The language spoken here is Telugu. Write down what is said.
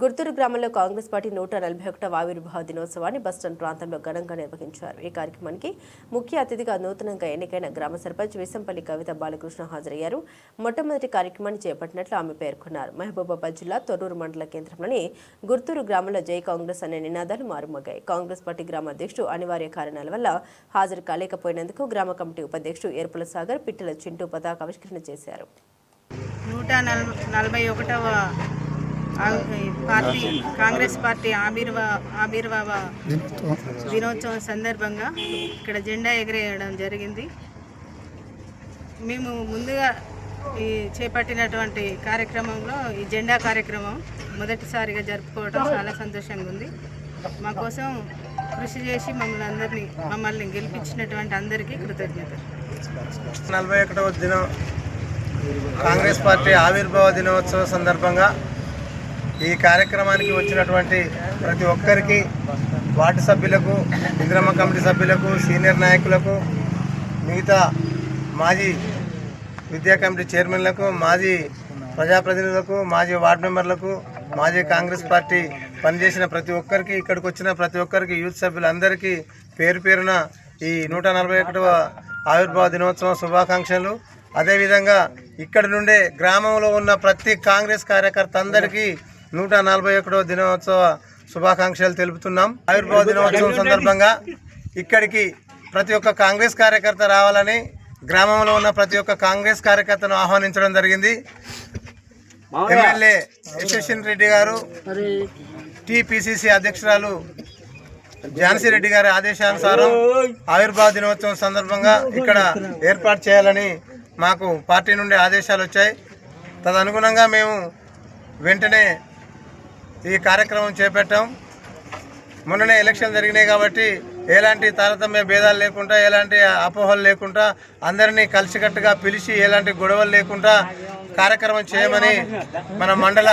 గుర్తూరు గ్రామంలో కాంగ్రెస్ పార్టీ నూట నలభై ఒకటవ ఆవిర్భావ దినోత్సవాన్ని బస్టాండ్ ప్రాంతంలో ఘనంగా నిర్వహించారు. ఈ కార్యక్రమానికి ముఖ్య అతిథిగా నూతనంగా ఎన్నికైన గ్రామ సర్పంచ్ విసంపల్లి కవిత బాలకృష్ణ హాజరయ్యారు. మొట్టమొదటి కార్యక్రమాన్ని చేపట్టినట్లు ఆమె పేర్కొన్నారు. మహబూబాబాద్ జిల్లా తొర్రూరు మండల కేంద్రంలోని గుర్తూరు గ్రామంలో జై కాంగ్రెస్ అనే నినాదాలు మారుమోగాయి. కాంగ్రెస్ పార్టీ గ్రామ అధ్యక్షుడు అనివార్య కారణాల వల్ల హాజరు కాలేకపోయినందుకు గ్రామ కమిటీ ఉపాధ్యక్షుడు ఏర్పుల సాగర్ పిట్టల చింటూ పతాక ఆవిష్కరణ చేశారు. నూట నలభై ఒకటవ పార్టీ కాంగ్రెస్ పార్టీ ఆవిర్వా ఆవిర్భావ దినోత్సవం సందర్భంగా ఇక్కడ జెండా ఎగరేయడం జరిగింది. మేము ముందుగా ఈ చేపట్టినటువంటి కార్యక్రమంలో ఈ జెండా కార్యక్రమం మొదటిసారిగా జరుపుకోవడం చాలా సంతోషంగా ఉంది. మా కోసం కృషి చేసి మమ్మల్ని అందరినీ మమ్మల్ని గెలిపించినటువంటి అందరికీ కృతజ్ఞత నలభై ఒకటవ దినం కాంగ్రెస్ పార్టీ ఆవిర్భావ దినోత్సవం సందర్భంగా ఈ కార్యక్రమానికి వచ్చినటువంటి ప్రతి ఒక్కరికి వార్డు సభ్యులకు ఇంద్రమ్మ కమిటీ సభ్యులకు సీనియర్ నాయకులకు మిగతా మాజీ విద్యా కమిటీ చైర్మన్లకు మాజీ ప్రజాప్రతినిధులకు మాజీ వార్డు మెంబర్లకు మాజీ కాంగ్రెస్ పార్టీ పనిచేసిన ప్రతి ఒక్కరికి ఇక్కడికి వచ్చిన ప్రతి ఒక్కరికి యూత్ సభ్యులందరికీ పేరు పేరున ఈ నూట నలభై ఒకటవ ఆవిర్భావ దినోత్సవం శుభాకాంక్షలు. అదేవిధంగా ఇక్కడ నుండే గ్రామంలో ఉన్న ప్రతి కాంగ్రెస్ కార్యకర్త అందరికీ నూట నలభై ఒకటవ దినోత్సవ శుభాకాంక్షలు తెలుపుతున్నాం. ఆవిర్భావ దినోత్సవం సందర్భంగా ఇక్కడికి ప్రతి ఒక్క కాంగ్రెస్ కార్యకర్త రావాలని గ్రామంలో ఉన్న ప్రతి ఒక్క కాంగ్రెస్ కార్యకర్తను ఆహ్వానించడం జరిగింది. ఎమ్మెల్యే యశస్విన్ రెడ్డి గారు టిపిసిసి అధ్యక్షురాలు ఝాన్సీ రెడ్డి గారి ఆదేశానుసారం ఆవిర్భావ దినోత్సవం సందర్భంగా ఇక్కడ ఏర్పాటు చేయాలని మాకు పార్టీ నుండి ఆదేశాలు వచ్చాయి. తదనుగుణంగా మేము వెంటనే ఈ కార్యక్రమం చేపట్టాం. మొన్ననే ఎలక్షన్ జరిగినాయి కాబట్టి ఎలాంటి తారతమ్య భేదాలు లేకుండా ఎలాంటి అపోహలు లేకుండా అందరినీ కలిసికట్టుగా పిలిచి ఎలాంటి గొడవలు లేకుండా కార్యక్రమం చేయమని మన మండల